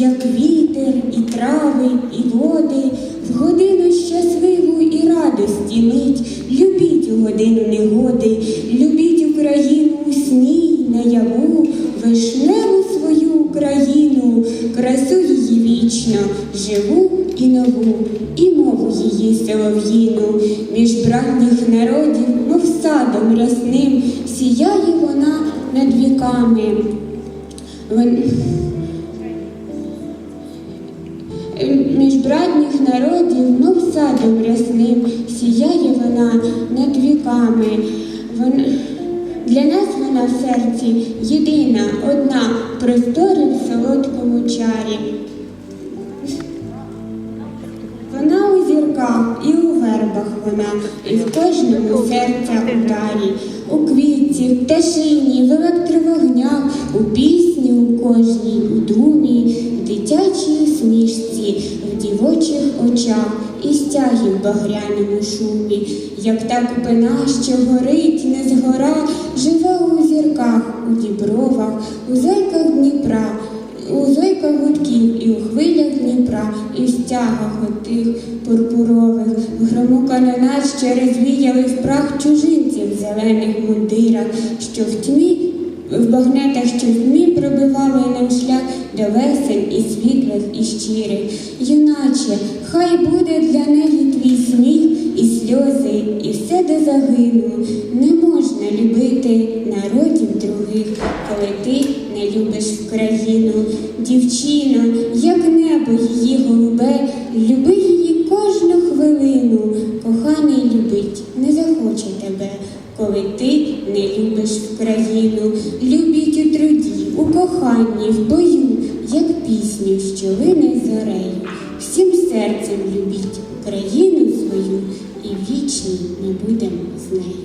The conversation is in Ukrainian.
як вітер, і трави, і води, в годину щасливу і радості мить. Любіть у годину негоди, любіть Україну у сні, наяву, вишневу свою Україну, красу її вічно, живу і нову, і мову її солов'їну, між братніх народів, мов садом рясним, сіяє вона над віками. Вон- Між братніх народів, мов садом рясним, сіяє вона над віками. Вон... Для нас вона в серці єдина, одна, простори в солодкому чарі. Вона у зірках і у вербах вона, і в кожному серця ударі, у квітці, в пташині, в електровогнях, у пісні у кожній, у думі, в усмішці, в дівочих очах і стягі в багряному шумі, як та купина, що горить, не згора, живе у зірках, у дібровах, у зайках Дніпра. У зойках гудків і у хвилях Дніпра, і в стягах отих пурпурових, в грому канонат, що розвіяли в прах чужинців в зелених мундирах, що в тьмі, в багнетах, що в пробивали нам шлях до весен і світлих, і щирих. Юначе, хай буде для неї твій сміх і сльози, і все де загину. Не можна любити народів других, коли ти не любиш Україну. Дівчино, як небо її голубе, люби її кожну хвилину. Коханий любить, не захоче тебе, коли ти не любиш Україну. Любіть у труді, у коханні, в бою, як пісню, що вине зорею. Всім серцем любіть Україну свою, і вічні ми будемо з нею.